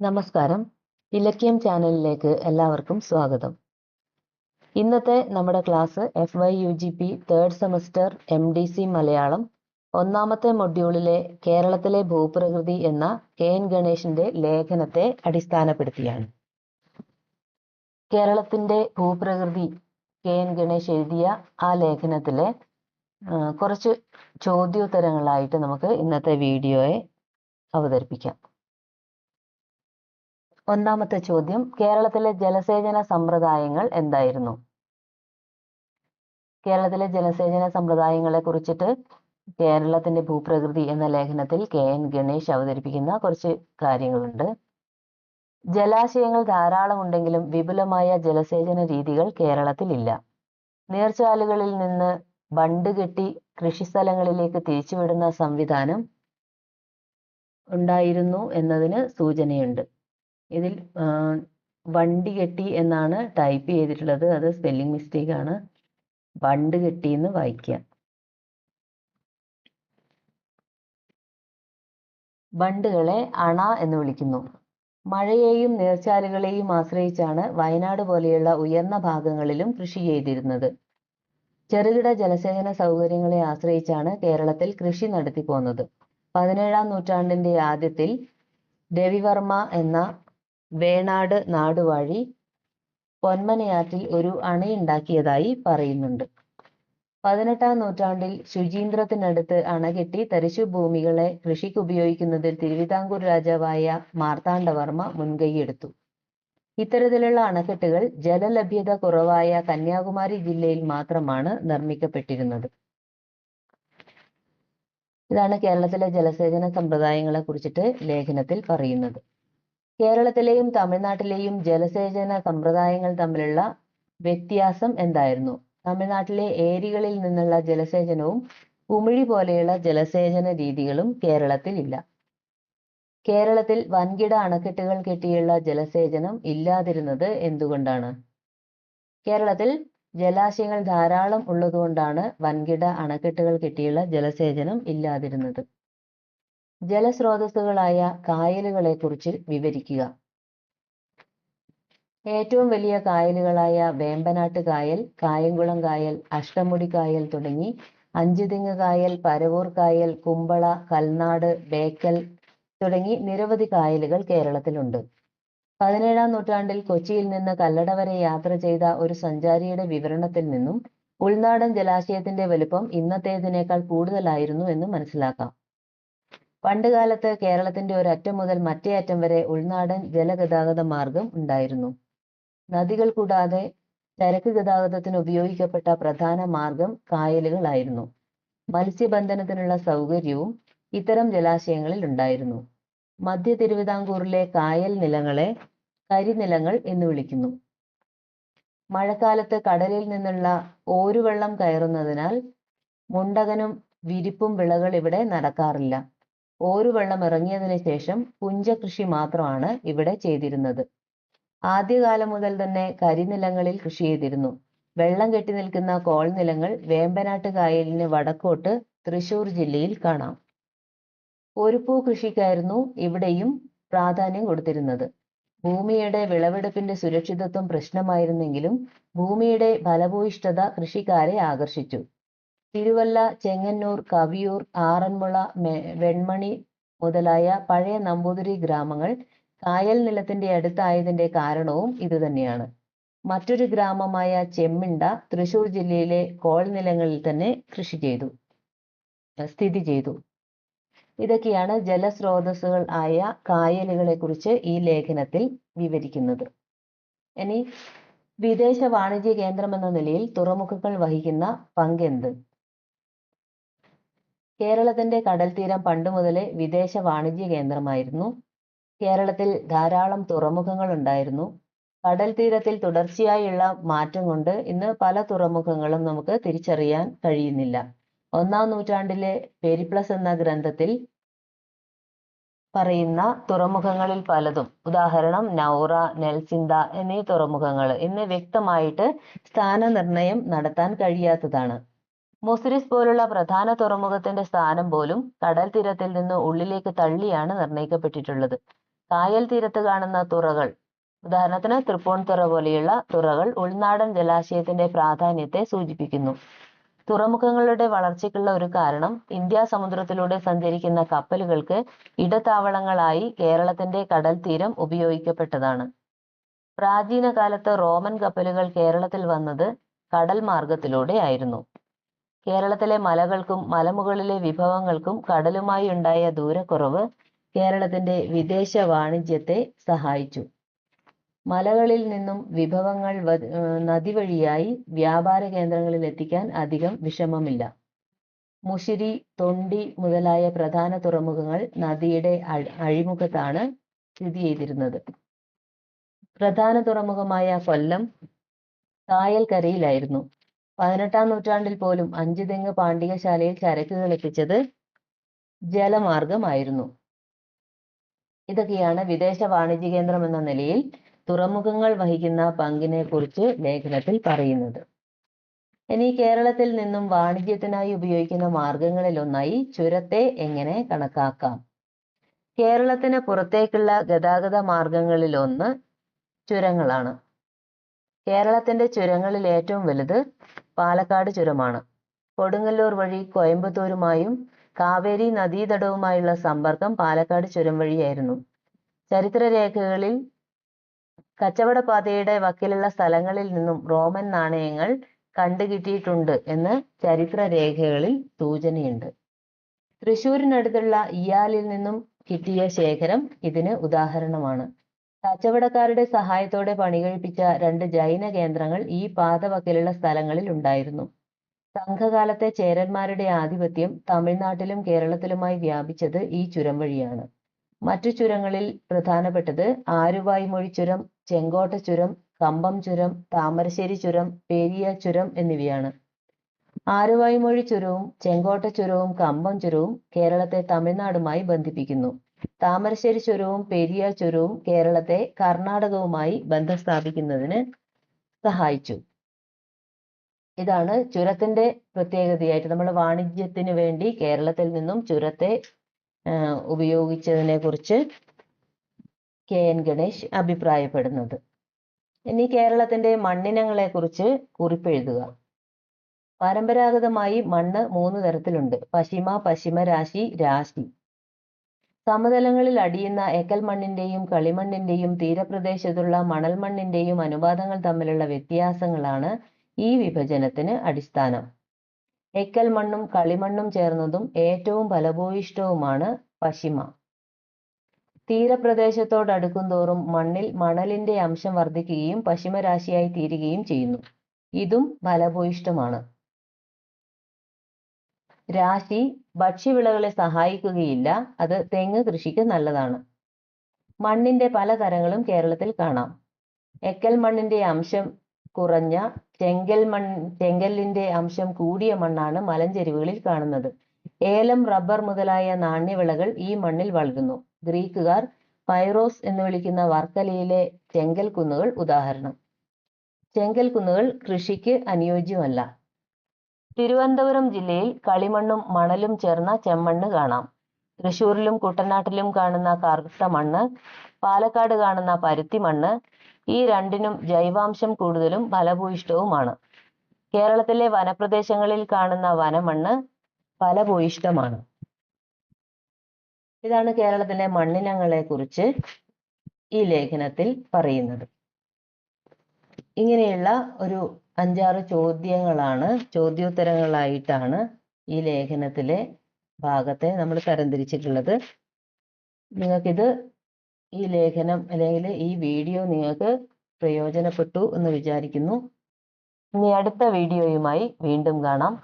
നമസ്കാരം. ഇലക്കിയം ചാനലിലേക്ക് എല്ലാവർക്കും സ്വാഗതം. ഇന്നത്തെ നമ്മുടെ class F Y U G P third semester M D C Malayalam ഒന്നാമത്തെ മൊഡ്യൂളിലെ കേരളത്തിലെ ഭൂപ്രകൃതി എന്ന കെ എൻ ഗണേഷിന്റെ ലേഖനത്തെ അടിസ്ഥാനപ്പെടുത്തിയാണ്. കേരളത്തിന്റെ ഭൂപ്രകൃതി കെ എൻ ഗണേഷ് എഴുതിയ ആ ലേഖനത്തിലെ കുറച്ച് ചോദ്യോത്തരങ്ങളായിട്ട് നമുക്ക് ഇന്നത്തെ വീഡിയോയെ അവതരിപ്പിക്കാം. ഒന്നാമത്തെ ചോദ്യം കേരളത്തിലെ ജലസേചന സമ്പ്രദായങ്ങൾ എന്തായിരുന്നു? കേരളത്തിലെ ജലസേചന സമ്പ്രദായങ്ങളെ കുറിച്ചിട്ട് കേരളത്തിന്റെ ഭൂപ്രകൃതി എന്ന ലേഖനത്തിൽ കെ. എൻ. ഗണേഷ് അവതരിപ്പിക്കുന്ന കുറച്ച് കാര്യങ്ങളുണ്ട്. ജലാശയങ്ങൾ ധാരാളം ഉണ്ടെങ്കിലും വിപുലമായ ജലസേചന രീതികൾ കേരളത്തിൽ ഇല്ല. നീർച്ചാലുകളിൽ നിന്ന് ബണ്ട് കെട്ടി കൃഷിസ്ഥലങ്ങളിലേക്ക് തിരിച്ചുവിടുന്ന സംവിധാനം ഉണ്ടായിരുന്നു എന്നതിന് സൂചനയുണ്ട്. ഇതിൽ വണ്ടി കെട്ടി എന്നാണ് ടൈപ്പ് ചെയ്തിട്ടുള്ളത്. അത് സ്പെല്ലിംഗ് മിസ്റ്റേക്ക് ആണ്. വണ്ട് കെട്ടി എന്ന് വായിക്കുക ബണ്ടുകളെ അണ എന്ന് വിളിക്കുന്നു. മഴയെയും നീർച്ചാലുകളെയും ആശ്രയിച്ചാണ് വയനാട് പോലെയുള്ള ഉയർന്ന ഭാഗങ്ങളിലും കൃഷി ചെയ്തിരുന്നത്. ചെറുകിട ജലസേചന സൗകര്യങ്ങളെ ആശ്രയിച്ചാണ് കേരളത്തിൽ കൃഷി നടത്തി പോന്നത് പതിനേഴാം നൂറ്റാണ്ടിന്റെ ആദ്യത്തിൽ രവിവർമ്മ എന്ന വേണാട് നാടുവാഴി പൊന്മനയാറ്റിൽ ഒരു അണയുണ്ടാക്കിയതായി പറയുന്നുണ്ട്. പതിനെട്ടാം നൂറ്റാണ്ടിൽ ശുചീന്ദ്രത്തിനടുത്ത് അണകെട്ടി തരിശു ഭൂമികളെ കൃഷിക്ക് ഉപയോഗിക്കുന്നതിൽ തിരുവിതാംകൂർ രാജാവായ മാർത്താണ്ഡവർമ്മ മുൻകൈയെടുത്തു. ഇത്തരത്തിലുള്ള അണക്കെട്ടുകൾ ജലലഭ്യത കുറവായ കന്യാകുമാരി ജില്ലയിൽ മാത്രമാണ് നിർമ്മിക്കപ്പെട്ടിരുന്നത്. ഇതാണ് കേരളത്തിലെ ജലസേചന സമ്പ്രദായങ്ങളെ കുറിച്ചിട്ട് ലേഖനത്തിൽ പറയുന്നത്. കേരളത്തിലെയും തമിഴ്നാട്ടിലെയും ജലസേചന സമ്പ്രദായങ്ങൾ തമ്മിലുള്ള വ്യത്യാസം എന്തായിരുന്നു? തമിഴ്നാട്ടിലെ ഏരികളിൽ നിന്നുള്ള ജലസേചനവും കുമിഴി പോലെയുള്ള ജലസേചന രീതികളും കേരളത്തിൽ ഇല്ല. കേരളത്തിൽ വൻകിട അണക്കെട്ടുകൾ കെട്ടിയുള്ള ജലസേചനം ഇല്ലാതിരുന്നത് എന്തുകൊണ്ടാണ്? കേരളത്തിൽ ജലാശയങ്ങൾ ധാരാളം ഉള്ളതുകൊണ്ടാണ് വൻകിട അണക്കെട്ടുകൾ കെട്ടിയുള്ള ജലസേചനം ഇല്ലാതിരുന്നത്. ജലസ്രോതസ്സുകളായ കായലുകളെ കുറിച്ച് വിവരിക്കുക. ഏറ്റവും വലിയ കായലുകളായ വേമ്പനാട്ട് കായൽ കായംകുളം കായൽ അഷ്ടമുടി കായൽ തുടങ്ങി അഞ്ചുതെങ്ങ് കായൽ പരവൂർ കായൽ കുമ്പള കൽനാട് ബേക്കൽ തുടങ്ങി നിരവധി കായലുകൾ കേരളത്തിലുണ്ട്. പതിനേഴാം നൂറ്റാണ്ടിൽ കൊച്ചിയിൽ നിന്ന് കല്ലട വരെ യാത്ര ചെയ്ത ഒരു സഞ്ചാരിയുടെ വിവരണത്തിൽ നിന്നും ഉൾനാടൻ ജലാശയത്തിന്റെ വലുപ്പം ഇന്നത്തേതിനേക്കാൾ കൂടുതലായിരുന്നു എന്ന് മനസ്സിലാക്കാം. പണ്ടുകാലത്ത് കേരളത്തിന്റെ ഒരറ്റം മുതൽ മറ്റേ അറ്റം വരെ ഉൾനാടൻ ജലഗതാഗത മാർഗം ഉണ്ടായിരുന്നു. നദികൾ കൂടാതെ ചരക്ക് ഗതാഗതത്തിന് ഉപയോഗിക്കപ്പെട്ട പ്രധാന മാർഗം കായലുകളായിരുന്നു. മത്സ്യബന്ധനത്തിനുള്ള സൗകര്യവും ഇത്തരം ജലാശയങ്ങളിൽ ഉണ്ടായിരുന്നു. മധ്യ തിരുവിതാംകൂറിലെ കായൽ നിലങ്ങളെ കരിനിലങ്ങൾ എന്ന് വിളിക്കുന്നു. മഴക്കാലത്ത് കടലിൽ നിന്നുള്ള ഓരുവെള്ളം കയറുന്നതിനാൽ മുണ്ടകനും വിരിപ്പും വിളകൾ ഇവിടെ നടക്കാറില്ല. ഓരുവെള്ളം ഇറങ്ങിയതിനു ശേഷം പുഞ്ചകൃഷി മാത്രമാണ് ഇവിടെ ചെയ്തിരുന്നത്. ആദ്യകാലം മുതൽ തന്നെ കരിനിലങ്ങളിൽ കൃഷി ചെയ്തിരുന്നു. വെള്ളം കെട്ടി നിൽക്കുന്ന കോൾ നിലങ്ങൾ വേമ്പനാട്ട് കായലിന് വടക്കോട്ട് തൃശൂർ ജില്ലയിൽ കാണാം. ഒരുപൂ കൃഷിക്കായിരുന്നു ഇവിടെയും പ്രാധാന്യം കൊടുത്തിരുന്നത്. ഭൂമിയുടെ വിളവെടുപ്പിന്റെ സുരക്ഷിതത്വം പ്രശ്നമായിരുന്നെങ്കിലും ഭൂമിയുടെ ഫലഭൂയിഷ്ഠത കൃഷിക്കാരെ ആകർഷിച്ചു. തിരുവല്ല ചെങ്ങന്നൂർ കവിയൂർ ആറന്മുള വെൺമണി മുതലായ പഴയ നമ്പൂതിരി ഗ്രാമങ്ങൾ കായൽ നിലത്തിന്റെ അടുത്തായതിന്റെ കാരണവും ഇതുതന്നെയാണ് മറ്റൊരു ഗ്രാമമായ ചെമ്മിണ്ട തൃശൂർ ജില്ലയിലെ കോൾ നിലങ്ങളിൽ തന്നെ കൃഷി ചെയ്തു സ്ഥിതി ചെയ്തു. ഇതൊക്കെയാണ് ജലസ്രോതസ്സുകൾ ആയ കായലുകളെ കുറിച്ച് ഈ ലേഖനത്തിൽ വിവരിക്കുന്നത്. ഇനി വിദേശ വാണിജ്യ കേന്ദ്രം എന്ന നിലയിൽ തുറമുഖങ്ങൾ വഹിക്കുന്ന പങ്കെന്ത്? കേരളത്തിന്റെ കടൽ തീരം പണ്ട് മുതലേ വിദേശ വാണിജ്യ കേന്ദ്രമായിരുന്നു. കേരളത്തിൽ ധാരാളം തുറമുഖങ്ങൾ ഉണ്ടായിരുന്നു. കടൽ തീരത്തിൽ തുടർച്ചയായുള്ള മാറ്റം കൊണ്ട് ഇന്ന് പല തുറമുഖങ്ങളും നമുക്ക് തിരിച്ചറിയാൻ കഴിയുന്നില്ല. ഒന്നാം നൂറ്റാണ്ടിലെ പെരിപ്ലസ് എന്ന ഗ്രന്ഥത്തിൽ പറയുന്ന തുറമുഖങ്ങളിൽ പലതും. ഉദാഹരണം നൗറ നെൽസിന്ദ എന്നീ തുറമുഖങ്ങൾ. ഇന്ന് വ്യക്തമായിട്ട് സ്ഥാനനിർണയം നടത്താൻ കഴിയാത്തതാണ്. മുസിരിസ് പോലുള്ള പ്രധാന തുറമുഖത്തിന്റെ സ്ഥാനം പോലും കടൽ തീരത്തിൽ നിന്ന് ഉള്ളിലേക്ക് തള്ളിയാണ് നിർണയിക്കപ്പെട്ടിട്ടുള്ളത് കായൽ തീരത്ത് കാണുന്ന തുറകൾ ഉദാഹരണത്തിന് തൃപ്പൂണിത്തുറ പോലെയുള്ള തുറകൾ ഉൾനാടൻ ജലാശയത്തിന്റെ പ്രാധാന്യത്തെ സൂചിപ്പിക്കുന്നു. തുറമുഖങ്ങളുടെ വളർച്ചയ്ക്കുള്ള ഒരു കാരണം ഇന്ത്യ സമുദ്രത്തിലൂടെ സഞ്ചരിക്കുന്ന കപ്പലുകൾക്ക് ഇടത്താവളങ്ങളായി കേരളത്തിന്റെ കടൽ തീരം ഉപയോഗിക്കപ്പെട്ടതാണ്. പ്രാചീന കാലത്ത് റോമൻ കപ്പലുകൾ കേരളത്തിൽ വന്നത് കടൽ മാർഗത്തിലൂടെ ആയിരുന്നു. കേരളത്തിലെ മലകൾക്കും മലമുകളിലെ വിഭവങ്ങൾക്കും കടലുമായി ഉണ്ടായ ദൂരക്കുറവ് കേരളത്തിന്റെ വിദേശ വാണിജ്യത്തെ സഹായിച്ചു. മലകളിൽ നിന്നും വിഭവങ്ങൾ നദി വഴിയായി വ്യാപാര കേന്ദ്രങ്ങളിൽ എത്തിക്കാൻ അധികം വിഷമമില്ല. മുഷിരി തൊണ്ടി മുതലായ പ്രധാന തുറമുഖങ്ങൾ നദിയുടെ അഴിമുഖത്താണ് സ്ഥിതി ചെയ്തിരുന്നത്. പ്രധാന തുറമുഖമായ കൊല്ലം കായൽക്കരയിലായിരുന്നു. പതിനെട്ടാം നൂറ്റാണ്ടിൽ പോലും അഞ്ച് തെങ്ങ് പാണ്ഡികശാലയിൽ ചരക്കുകൾ എത്തിച്ചത് ജലമാർഗമായിരുന്നു. ഇതൊക്കെയാണ് വിദേശ വാണിജ്യ കേന്ദ്രം എന്ന നിലയിൽ തുറമുഖങ്ങൾ വഹിക്കുന്ന പങ്കിനെ കുറിച്ച് ലേഖനത്തിൽ പറയുന്നത്. ഇനി കേരളത്തിൽ നിന്നും വാണിജ്യത്തിനായി ഉപയോഗിക്കുന്ന മാർഗങ്ങളിൽ ഒന്നായി ചുരത്തെ എങ്ങനെ കണക്കാക്കാം? കേരളത്തിന് പുറത്തേക്കുള്ള ഗതാഗത മാർഗങ്ങളിൽ ഒന്ന് ചുരങ്ങളാണ്. കേരളത്തിന്റെ ചുരങ്ങളിൽ ഏറ്റവും വലുത് പാലക്കാട് ചുരമാണ്. കൊടുങ്ങല്ലൂർ വഴി കോയമ്പത്തൂരുമായും കാവേരി നദീതടവുമായുള്ള സമ്പർക്കം പാലക്കാട് ചുരം വഴിയായിരുന്നു. ചരിത്രരേഖകളിൽ കച്ചവടപാതയുടെ വക്കിലുള്ള സ്ഥലങ്ങളിൽ നിന്നും റോമൻ നാണയങ്ങൾ കണ്ടുകിട്ടിയിട്ടുണ്ട് എന്ന് ചരിത്രരേഖകളിൽ സൂചനയുണ്ട്. തൃശ്ശൂരിനടുത്തുള്ള ഇയാലിൽ നിന്നും കിട്ടിയ ശേഖരം ഇതിന് ഉദാഹരണമാണ്. കച്ചവടക്കാരുടെ സഹായത്തോടെ പണികഴിപ്പിച്ച രണ്ട് ജൈന കേന്ദ്രങ്ങൾ ഈ പാതവക്കലുള്ള സ്ഥലങ്ങളിൽ ഉണ്ടായിരുന്നു. സംഘകാലത്തെ ചേരന്മാരുടെ ആധിപത്യം തമിഴ്നാട്ടിലും കേരളത്തിലുമായി വ്യാപിച്ചത് ഈ ചുരം വഴിയാണ്. മറ്റു ചുരങ്ങളിൽ പ്രധാനപ്പെട്ടത് ആരുവായ്മൊഴി ചുരം ചെങ്കോട്ട ചുരം കമ്പം ചുരം താമരശ്ശേരി ചുരം പെരിയ ചുരം എന്നിവയാണ്. ആരുവായ്മൊഴി ചുരവും ചെങ്കോട്ട ചുരവും കമ്പം ചുരവും കേരളത്തെ തമിഴ്നാടുമായി ബന്ധിപ്പിക്കുന്നു. താമരശ്ശേരി ചുരവും പെരിയ ചുരവും കേരളത്തെ കർണാടകവുമായി ബന്ധം സ്ഥാപിക്കുന്നതിന് സഹായിച്ചു. ഇതാണ് ചുരത്തിന്റെ പ്രത്യേകതയായിട്ട് നമ്മൾ വാണിജ്യത്തിന് വേണ്ടി കേരളത്തിൽ നിന്നും ചുരത്തെ ഉപയോഗിച്ചതിനെ കുറിച്ച് കെ. എൻ. ഗണേഷ് അഭിപ്രായപ്പെടുന്നത്. ഇനി കേരളത്തിന്റെ മണ്ണിനങ്ങളെ കുറിച്ച് കുറിപ്പെഴുതുക. പരമ്പരാഗതമായി മണ്ണ് മൂന്ന് തരത്തിലുണ്ട്. പശിമ പശിമരാശി രാശി. സമതലങ്ങളിൽ അടിയുന്ന എക്കൽ മണ്ണിന്റെയും കളിമണ്ണിന്റെയും തീരപ്രദേശത്തുള്ള മണൽ മണ്ണിന്റെയും അനുപാതങ്ങൾ തമ്മിലുള്ള വ്യത്യാസങ്ങളാണ് ഈ വിഭജനത്തിന് അടിസ്ഥാനം. എക്കൽ മണ്ണും കളിമണ്ണും ചേർന്നതും ഏറ്റവും ഫലഭൂയിഷ്ടവുമാണ് പശിമ തീരപ്രദേശത്തോടടുക്കും തോറും മണ്ണിൽ മണലിന്റെ അംശം വർദ്ധിക്കുകയും പശിമരാശിയായി തീരുകയും ചെയ്യുന്നു. ഇതും ഫലഭൂയിഷ്ഠമാണ്. രാശി ഭക്ഷ്യവിളകളെ സഹായിക്കുകയില്ല. അത് തെങ്ങ് കൃഷിക്ക് നല്ലതാണ്. മണ്ണിന്റെ പല തരങ്ങളും കേരളത്തിൽ കാണാം. എക്കൽ മണ്ണിന്റെ അംശം കുറഞ്ഞ ചെങ്കൽ മൺ ചെങ്കല്ലിന്റെ അംശം കൂടിയ മണ്ണാണ് മലഞ്ചെരുവുകളിൽ കാണുന്നത്. ഏലം റബ്ബർ മുതലായ നാണ്യവിളകൾ ഈ മണ്ണിൽ വളരുന്നു. ഗ്രീക്കുകാർ പൈറോസ് എന്ന് വിളിക്കുന്ന വർക്കലയിലെ ചെങ്കൽ കുന്നുകൾ ഉദാഹരണം. ചെങ്കൽ കുന്നുകൾ കൃഷിക്ക് അനുയോജ്യമല്ല. തിരുവനന്തപുരം ജില്ലയിൽ കളിമണ്ണും മണലും ചേർന്ന ചെമ്മണ്ണ് കാണാം. തൃശ്ശൂരിലും കുട്ടനാട്ടിലും കാണുന്ന കറുത്ത മണ്ണ് പാലക്കാട് കാണുന്ന പരുത്തി മണ്ണ് ഈ രണ്ടിനും ജൈവാംശം കൂടുതലും ഫലഭൂയിഷ്ടവുമാണ് കേരളത്തിലെ വനപ്രദേശങ്ങളിൽ കാണുന്ന വനമണ്ണ് ഫലഭൂയിഷ്ടമാണ് ഇതാണ് കേരളത്തിലെ മണ്ണിനങ്ങളെ കുറിച്ച് ഈ ലേഖനത്തിൽ പറയുന്നത്. ഇങ്ങനെയുള്ള ഒരു അഞ്ചാറ് ചോദ്യങ്ങളാണ് ചോദ്യോത്തരങ്ങളായിട്ടാണ് ഈ ലേഖനത്തിലെ ഭാഗത്തെ നമ്മൾ തരംതിരിച്ചിട്ടുള്ളത്. നിങ്ങൾക്കിത് ഈ ലേഖനം അല്ലെങ്കിൽ ഈ വീഡിയോ നിങ്ങൾക്ക് പ്രയോജനപ്പെട്ടു എന്ന് വിചാരിക്കുന്നു. ഇനി അടുത്ത വീഡിയോയുമായി വീണ്ടും കാണാം.